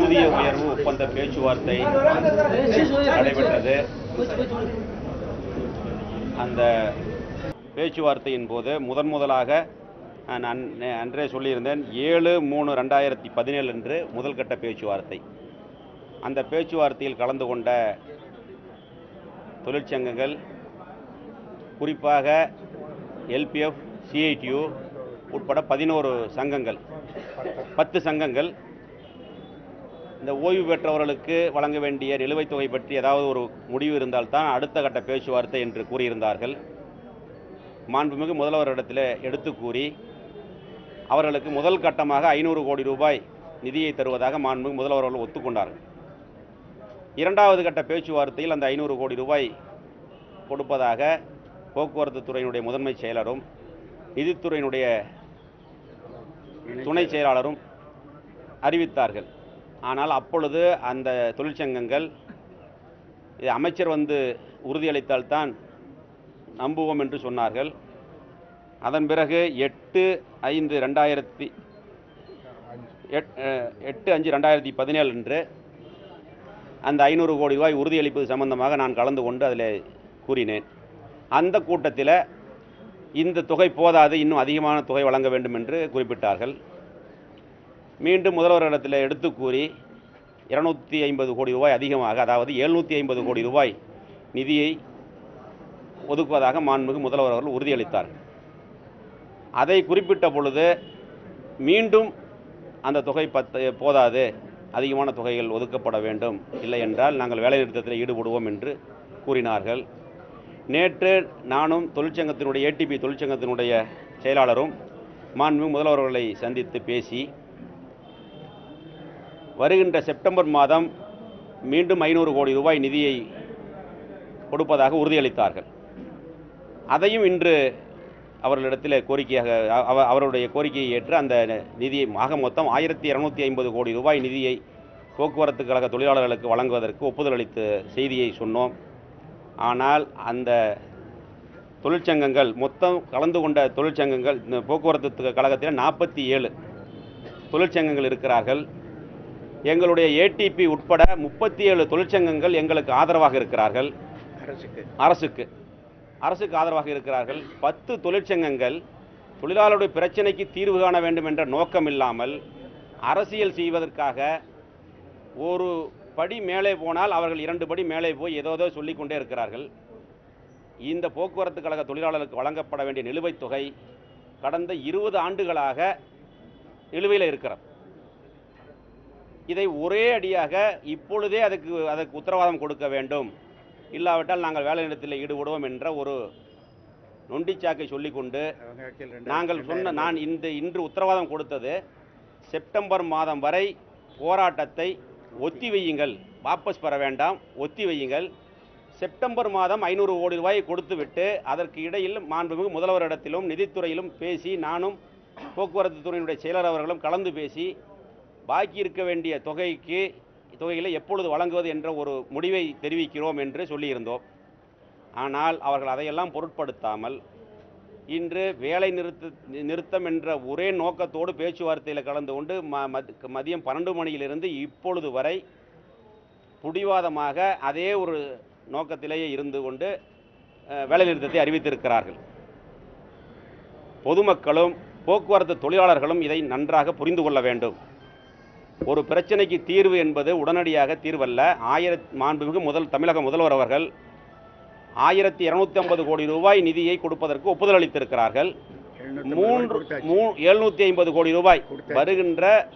ஊதிய உயர்வு ஒப்பந்த பேச்சுவார்த்தை நடைபெற்றது. அந்த பேச்சுவார்த்தையின் போது முதன் முதலாக நான் அன்றே சொல்லியிருந்தேன் ஏழு மூணு ரெண்டாயிரத்தி பதினேழு அன்று முதல் கட்ட பேச்சுவார்த்தை. அந்த பேச்சுவார்த்தையில் கலந்து கொண்ட தொழிற்சங்கங்கள் குறிப்பாக எல்பிஎஃப் சிஐடியு உட்பட பதினோரு சங்கங்கள் பத்து சங்கங்கள் இந்த ஓய்வு பெற்றவர்களுக்கு வழங்க வேண்டிய நிலுவைத் தொகை பற்றி ஏதாவது ஒரு முடிவு இருந்தால் தான் அடுத்த கட்ட பேச்சுவார்த்தை என்று கூறியிருந்தார்கள். மாண்புமிகு முதல்வரிடத்தில் எடுத்து கூறி அவர்களுக்கு முதல் கட்டமாக ஐநூறு கோடி ரூபாய் நிதியை தருவதாக மாண்புமிகு முதல்வர் அவர்கள் ஒத்துக்கொண்டார்கள். இரண்டாவது கட்ட பேச்சுவார்த்தையில் அந்த ஐநூறு கோடி ரூபாய் கொடுப்பதாக போக்குவரத்து துறையினுடைய முதன்மை செயலரும் நிதித்துறையினுடைய துணை செயலாளரும் அறிவித்தார்கள். ஆனால் அப்பொழுது அந்த தொழிற்சங்கங்கள் இது அமைச்சர் வந்து உறுதியளித்தால்தான் நம்புவோம் என்று சொன்னார்கள். அதன் பிறகு எட்டு ஐந்து ரெண்டாயிரத்தி எட்- எட்டு அஞ்சு ரெண்டாயிரத்தி பதினேழு அன்று அந்த ஐநூறு கோடி ரூபாய் உறுதியளிப்பது சம்பந்தமாக நான் கலந்து கொண்டு அதில் கூறினேன். அந்த கூட்டத்தில் இந்த தொகை போதாது இன்னும் அதிகமான தொகை வழங்க வேண்டும் என்று குறிப்பிட்டார்கள். மீண்டும் முதல்வரிடத்தில் எடுத்து கூறி இருநூத்தி ஐம்பது கோடி ரூபாய் அதிகமாக அதாவது எழுநூற்றி ஐம்பது கோடி ரூபாய் நிதியை ஒதுக்குவதாக மாண்புமிகு முதல்வர் அவர்கள் உறுதியளித்தார். அதை குறிப்பிட்ட பொழுது மீண்டும் அந்த தொகை பத்து போதாது அதிகமான தொகைகள் ஒதுக்கப்பட வேண்டும் இல்லை என்றால் நாங்கள் வேலைநிறுத்தத்தில் ஈடுபடுவோம் என்று கூறினார்கள். நேற்று நானும் தொழிற்சங்கத்தினுடைய ஏடிபி தொழிற்சங்கத்தினுடைய செயலாளரும் மாண்புமிகு முதல்வர்களை சந்தித்து பேசி வருகின்ற செப்டம்பர் மாதம் மீண்டும் ஐநூறு கோடி ரூபாய் நிதியை கொடுப்பதாக உறுதியளித்தார்கள். அதையும் இன்று அவர்களிடத்தில் கோரிக்கையாக அவருடைய கோரிக்கையை ஏற்று அந்த நிதியை ஆக மொத்தம் ஆயிரத்தி இரநூத்தி ஐம்பது கோடி ரூபாய் நிதியை போக்குவரத்து கழக தொழிலாளர்களுக்கு வழங்குவதற்கு ஒப்புதல் அளித்த செய்தியை சொன்னோம். ஆனால் அந்த தொழிற்சங்கங்கள் மொத்தம் கலந்து கொண்ட தொழிற்சங்கங்கள் இந்த போக்குவரத்து கழகத்தில் நாற்பத்தி ஏழு தொழிற்சங்கங்கள் இருக்கிறார்கள். எங்களுடைய ஏடிபி உட்பட முப்பத்தி ஏழு தொழிற்சங்கங்கள் எங்களுக்கு ஆதரவாக இருக்கிறார்கள். அரசுக்கு. அரசுக்கு. அரசுக்கு ஆதரவாக இருக்கிறார்கள். பத்து தொழிற்சங்கங்கள் தொழிலாளருடைய பிரச்சனைக்கு தீர்வு காண வேண்டும் என்ற நோக்கம் இல்லாமல் அரசியல் செய்வதற்காக ஒரு படி மேலே போனால் அவர்கள் இரண்டு படி மேலே போய் ஏதோ ஏதோ சொல்லிக் கொண்டே இருக்கிறார்கள். இந்த போக்குவரத்து கழக தொழிலாளர்களுக்கு வழங்கப்பட வேண்டிய நிலுவைத் தொகை கடந்த இருபது ஆண்டுகளாக நிலுவையில் இருக்கிறது. இதை ஒரே அடியாக இப்பொழுதே அதுக்கு அதற்கு உத்தரவாதம் கொடுக்க வேண்டும். இல்லாவிட்டால் நாங்கள் வேலை நிறுத்தத்தில் ஈடுபடுவோம் என்ற ஒரு நொண்டிச்சாக்கை சொல்லிக்கொண்டு நாங்கள் சொன்ன நான் இந்த இன்று உத்தரவாதம் கொடுத்தது செப்டம்பர் மாதம் வரை போராட்டத்தை ஒத்தி வையுங்கள். வாபஸ் பெற வேண்டாம் ஒத்தி வையுங்கள். செப்டம்பர் மாதம் ஐநூறு கோடி ரூபாயை கொடுத்துவிட்டு அதற்கு இடையில் மாண்புமிகு முதல்வரிடத்திலும் நிதித்துறையிலும் பேசி நானும் போக்குவரத்து துறையினுடைய செயலர் அவர்களும் கலந்து பேசி பாக்கி இருக்க வேண்டிய தொகைக்கு தொகைகளை எப்பொழுது வழங்குவது என்ற ஒரு முடிவை தெரிவிக்கிறோம் என்று சொல்லியிருந்தோம். ஆனால் அவர்கள் அதையெல்லாம் பொருட்படுத்தாமல் இன்று வேலை நிறுத்த நிறுத்தம் என்ற ஒரே நோக்கத்தோடு பேச்சுவார்த்தையில் கலந்து கொண்டு ம மத்- மதியம் பன்னெண்டு மணியிலிருந்து இப்பொழுது வரை புடிவாதமாக அதே ஒரு நோக்கத்திலேயே இருந்து கொண்டு வேலைநிறுத்தத்தை அறிவித்திருக்கிறார்கள். பொதுமக்களும் போக்குவரத்து தொழிலாளர்களும் இதை நன்றாக புரிந்து கொள்ள வேண்டும். ஒரு பிரச்சனைக்கு தீர்வு என்பது உடனடியாக தீர்வல்ல. ஆயிரத் மாண்புமிகு முதல் தமிழக முதல்வர் அவர்கள் ஆயிரத்தி இருநூத்தி ஐம்பது கோடி ரூபாய் நிதியை கொடுப்பதற்கு ஒப்புதல் அளித்திருக்கிறார்கள். மூன்று. மூ எழுநூத்தி ஐம்பது கோடி ரூபாய். வருகின்ற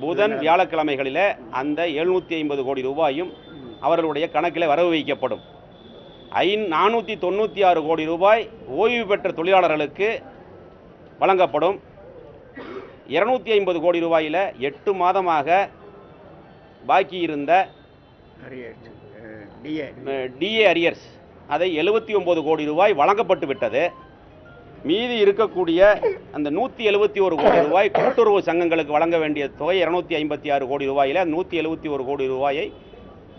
புதன் வியாழக்கிழமைகளிலே அந்த எழுநூத்தி ஐம்பது கோடி ரூபாயும் அவர்களுடைய கணக்கில் வரவு வைக்கப்படும். ஐ நானூற்றி தொண்ணூற்றி ஆறு கோடி ரூபாய் ஓய்வு பெற்ற தொழிலாளர்களுக்கு வழங்கப்படும். இருநூத்தி ஐம்பது கோடி ரூபாயில் எட்டு மாதமாக பாக்கி இருந்த. டிஏ. அரியர்ஸ் அதை எழுபத்தி ஒன்பது கோடி ரூபாய் வழங்கப்பட்டு விட்டது. மீதி இருக்கக்கூடிய அந்த நூற்றி எழுபத்தி ஒரு கோடி ரூபாய் கூட்டுறவு சங்கங்களுக்கு வழங்க வேண்டிய தொகை இருநூத்தி ஐம்பத்தி ஆறு கோடி ரூபாயில் நூற்றி எழுபத்தி ஒரு கோடி ரூபாயை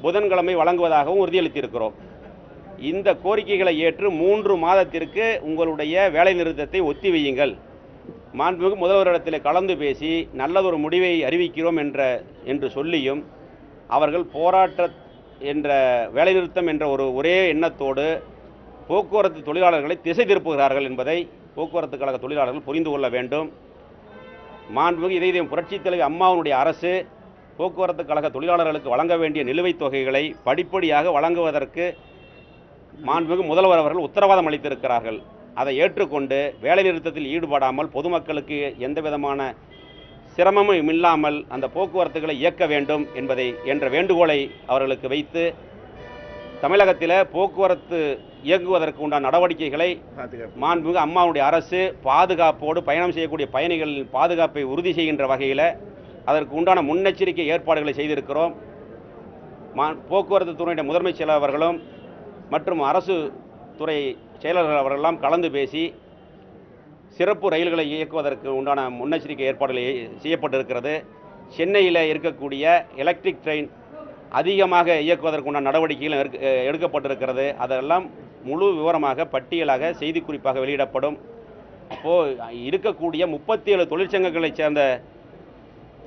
புதன்கிழமை வழங்குவதாகவும் உறுதியளித்திருக்கிறோம். இந்த கோரிக்கைகளை ஏற்று மூன்று மாதத்திற்கு உங்களுடைய வேலை நிறுத்தத்தை ஒத்தி வையுங்கள் மாண்புமிகு முதல்வரிடத்தில் கலந்து பேசி நல்லதொரு முடிவை அறிவிக்கிறோம் என்ற என்று சொல்லியும் அவர்கள் போராட்ட என்ற வேலைநிறுத்தம் என்ற ஒரு ஒரே எண்ணத்தோடு போக்குவரத்து தொழிலாளர்களை திசை திருப்புகிறார்கள் என்பதை போக்குவரத்து கழக தொழிலாளர்கள் புரிந்து கொள்ள வேண்டும். மாண்புமிகு இதயம் புரட்சித் தலைவி அம்மாவுடைய அரசு போக்குவரத்து கழக தொழிலாளர்களுக்கு வழங்க வேண்டிய நிலுவைத் தொகைகளை படிப்படியாக வழங்குவதற்கு மாண்புமிகு முதல்வர் அவர்கள் உத்தரவாதம் அளித்திருக்கிறார்கள். அதை ஏற்றுக்கொண்டு வேலைநிறுத்தத்தில் ஈடுபடாமல் பொதுமக்களுக்கு எந்த விதமான சிரமமும் இல்லாமல் அந்த போக்குவரத்துகளை இயக்க வேண்டும் என்பதை என்ற வேண்டுகோளை அவர்களுக்கு வைத்து தமிழகத்தில் போக்குவரத்து இயங்குவதற்கு உண்டான நடவடிக்கைகளை மாண்புமிகு அம்மாவுடைய அரசு பாதுகாப்போடு பயணம் செய்யக்கூடிய பயணிகளின் பாதுகாப்பை உறுதி செய்கின்ற வகையில் அதற்கு உண்டான முன்னெச்சரிக்கை ஏற்பாடுகளை செய்திருக்கிறோம். மா போக்குவரத்து துறையுடைய முதன்மைச் செயலர் அவர்களும் மற்றும் அரசு துறை செயலாளர் அவர்களெல்லாம் கலந்து பேசி சிறப்பு ரயில்களை இயக்குவதற்கு உண்டான முன்னெச்சரிக்கை ஏற்பாடுகள் செய்யப்பட்டிருக்கிறது. சென்னையில் இருக்கக்கூடிய எலக்ட்ரிக் ட்ரெயின் அதிகமாக இயக்குவதற்குண்டான நடவடிக்கைகள் எடுக்கப்பட்டிருக்கிறது. அதெல்லாம் முழு விவரமாக பட்டியலாக செய்திக்குறிப்பாக வெளியிடப்படும். இப்போது இருக்கக்கூடிய முப்பத்தி ஏழு தொழிற்சங்கங்களைச் சேர்ந்த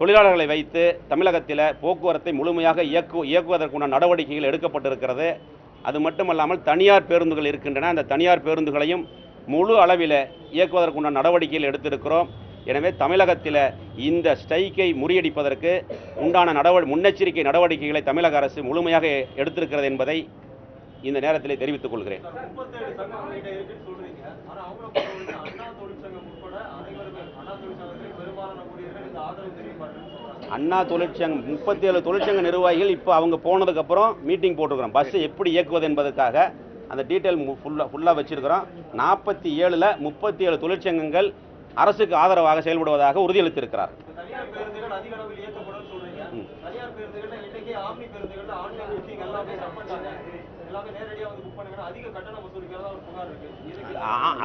தொழிலாளர்களை வைத்து தமிழகத்தில் போக்குவரத்தை முழுமையாக இயக்கு இயக்குவதற்குண்டான நடவடிக்கைகள் எடுக்கப்பட்டிருக்கிறது. அது மட்டுமல்லாமல் தனியார் பேருந்துகள் இருக்கின்றன. அந்த தனியார் பேருந்துகளையும் முழு அளவில் இயக்குவதற்குண்டான நடவடிக்கைகள் எடுத்திருக்கிறோம். எனவே தமிழகத்தில் இந்த ஸ்ட்ரைக்கை முறியடிப்பதற்கு உண்டான நடவடி முன்னெச்சரிக்கை நடவடிக்கைகளை தமிழக அரசு முழுமையாக எடுத்திருக்கிறது என்பதை இந்த நேரத்தில் தெரிவித்துக் கொள்கிறேன். அண்ணா தொழிற்சங்கம் முப்பத்தி ஏழு தொழிற்சங்க நிர்வாகிகள் இப்போ அவங்க போனதுக்கப்புறம் மீட்டிங் போட்டுக்கிறோம் பஸ் எப்படி இயக்குவது என்பதற்காக அந்த டீட்டெயில் ஃபுல்லாக ஃபுல்லாக வச்சிருக்கிறோம். நாற்பத்தி ஏழில் முப்பத்தி ஏழு தொழிற்சங்கங்கள் அரசுக்கு ஆதரவாக செயல்படுவதாக உறுதியளித்திருக்கிறார்.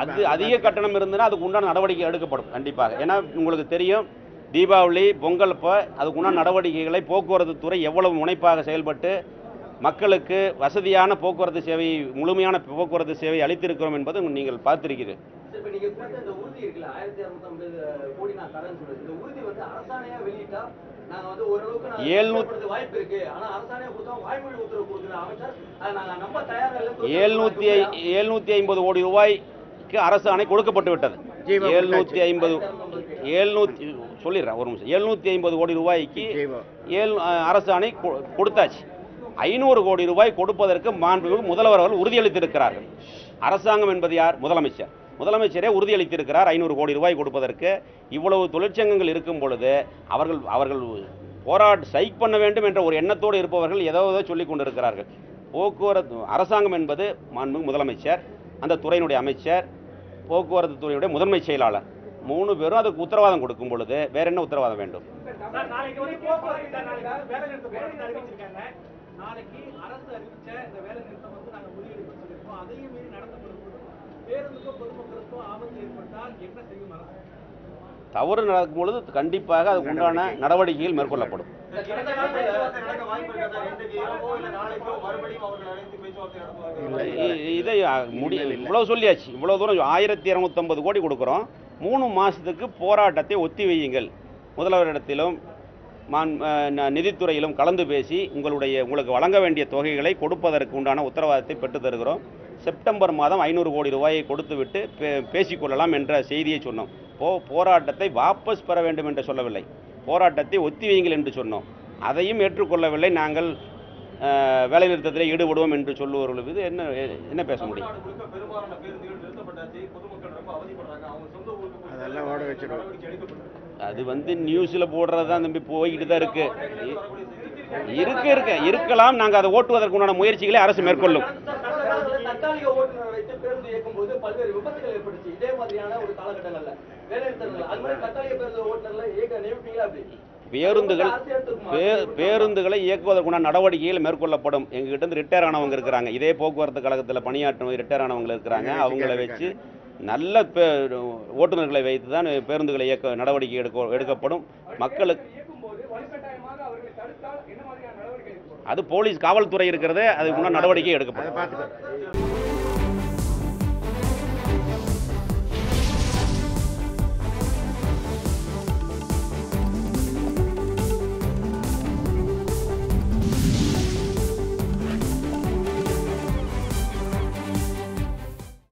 அது அதிக கட்டணம் இருந்ததுன்னா அதுக்கு உண்டான நடவடிக்கை எடுக்கப்படும். கண்டிப்பாக. ஏன்னா உங்களுக்கு தெரியும் தீபாவளி பொங்கல் இப்போ அதுக்கு உண்டான நடவடிக்கைகளை போக்குவரத்து துறை எவ்வளவு முனைப்பாக செயல்பட்டு மக்களுக்கு வசதியான போக்குவரத்து சேவை முழுமையான போக்குவரத்து சேவை அளித்திருக்கிறோம் என்பது நீங்கள் பார்த்திருக்கிறீர்கள். சார், இப்ப நீங்க கொடுத்த இந்த உறுதி இருக்குல்ல ஆயிரத்தி இரநூத்தம்பது கோடி நான் தரேன்னு சொல்றது. இந்த உறுதி வந்து அரசாணையா வெளியிட்டா நாங்க வந்து ஓரளவுக்கு நாங்க ஏழ்நூ- செயல்படுறதுக்கு வாய்ப்பு இருக்கு. ஆனா அரசாணையா கொடுத்தா வாய்மொழி உத்தரவு கொடுக்குற அமைச்சர் அதை நாங்க நம்ப தயாரா இல்லைன்னு ஏழ்நூற்றி சொல்றாரு. ஏழ்நூற்றி ஐம்பது கோடி ரூபாய்க்கு அரசு ஆணை கொடுக்கப்பட்டு விட்டது. ஏழ்நூற்றி ஐம்பது ஏழ்நூற்றி சொல்லிடுறேன் ஒரு நிமிஷம். எழுநூற்றி ஐம்பது கோடி ரூபாய்க்கு ஏழு அரசு ஆணை கொடுத்தாச்சு. ஐநூறு கோடி ரூபாய் கொடுப்பதற்கு மாண்புமிகு முதல்வர் அவர்கள் உறுதியளித்திருக்கிறார்கள். அரசாங்கம் என்பது யார்? முதலமைச்சர். முதலமைச்சரே உறுதியளித்திருக்கிறார் ஐநூறு கோடி ரூபாய் கொடுப்பதற்கு. இவ்வளவு தொழிற்சங்கங்கள் இருக்கும் பொழுது அவர்கள் அவர்கள் போராட்ட ஸ்ட்ரைக் பண்ண வேண்டும் என்ற ஒரு எண்ணத்தோடு இருப்பவர்கள் ஏதோ ஏதோ சொல்லிக் கொண்டிருக்கிறார்கள். போக்குவரத்து அரசாங்கம் என்பது மாண்புமிகு முதலமைச்சர் அந்த துறையினுடைய அமைச்சர் போக்குவரத்து துறையுடைய முதன்மை செயலாளர். மூணு பேரும் அதுக்கு உத்தரவாதம் கொடுக்கும் பொழுது வேற என்ன உத்தரவாதம் வேண்டும்? நாளைக்கு அரசு அறிவிச்ச இந்த வேலை நிறுத்தம் வந்து சொல்லியிருக்கோம். அதையும் மீறி பேருந்துக்கோ பொதுமக்களுக்கோ ஆபத்து ஏற்பட்டால் என்ன செய்யும் அரசு? தவறு நடக்கும் பொழுது கண்டிப்பாக அதுக்கு உண்டான நடவடிக்கைகள் மேற்கொள்ளப்படும். இதை முடி இவ்வளவு சொல்லியாச்சு. இவ்வளவு தூரம் ஆயிரத்தி இரநூத்தம்பது கோடி கொடுக்குறோம். மூணு மாசத்துக்கு போராட்டத்தை ஒத்தி வையுங்கள். முதல்வரிடத்திலும் மான் நிதித்துறையிலும் கலந்து பேசி உங்களுடைய உங்களுக்கு வழங்க வேண்டிய தொகைகளை கொடுப்பதற்கு உண்டான உத்தரவாதத்தை பெற்றுத் தருகிறோம். செப்டம்பர் மாதம் ஐநூறு கோடி ரூபாயை கொடுத்துவிட்டு பே பேசிக்கொள்ளலாம் என்ற செய்தியை சொன்னோம். போ போராட்டத்தை வாபஸ் பெற வேண்டும் என்று சொல்லவில்லை. போராட்டத்தை ஒத்தி வையுங்கள் என்று சொன்னோம். அதையும் ஏற்றுக்கொள்ளவில்லை. நாங்கள் வேலைநிறுத்தத்திலே ஈடுபடுவோம் என்று சொல்லுவவர்கள் மீது என்ன என்ன பேச முடியும்? தமிழ்நாடு முழுக்க பெரும்பாலான பேருந்துகள் நிறுத்தப்பட்டாச்சு பொதுமக்கள் ரொம்ப அவதிப்படுறாங்க அவங்க சொந்த ஊருக்கு போய் அதெல்லாம் ஓட வச்சிருவோம். அது வந்து நியூஸில் போடுறது தான் தம்பி போய்கிட்டு தான் இருக்கு. இருக்கு இருக்கு. இருக்கலாம். நாங்கள் அதை ஓட்டுவதற்கு உண்டான முயற்சிகளை அரசு மேற்கொள்ளும் சார், கடந்த காலத்துல தற்காலிக ஓட்டுநரை வைத்து பேருந்து இயக்கும் போது பல்வேறு விபத்துகள் ஏற்பட்டுச்சு. இதே மாதிரியான ஒரு காலகட்டங்கள்ல வேலை நிறுத்தங்கள் அது மாதிரி தற்காலிக பேருந்து ஓட்டுநர்ல இயக்க நியமிப்பீங்களா அப்படி? பேருந்துகள் பேருந்துகளை இயக்குவதற்குண்டான நடவடிக்கைகள் மேற்கொள்ளப்படும். எங்ககிட்ட இருந்து ரிட்டையர் ஆனவங்க இருக்கிறாங்க. இதே போக்குவரத்து கழகத்தில் பணியாற்றும் ரிட்டையர் ஆனவங்க இருக்கிறாங்க. அவங்கள வச்சு நல்ல பே ஓட்டுநர்களை வைத்து தான் பேருந்துகளை இயக்க நடவடிக்கை எடுக்க எடுக்கப்படும். மக்களுக்கு இயக்கும்போது வலுக்கட்டாயமாக அவர்களை தடுத்தால் என்ன மாதிரியான நடவடிக்கை எடுக்கப்படும்? அது போலீஸ் காவல்துறை இருக்கிறது அதுக்கு உண்டான நடவடிக்கை எடுக்கப்படும். Thank you.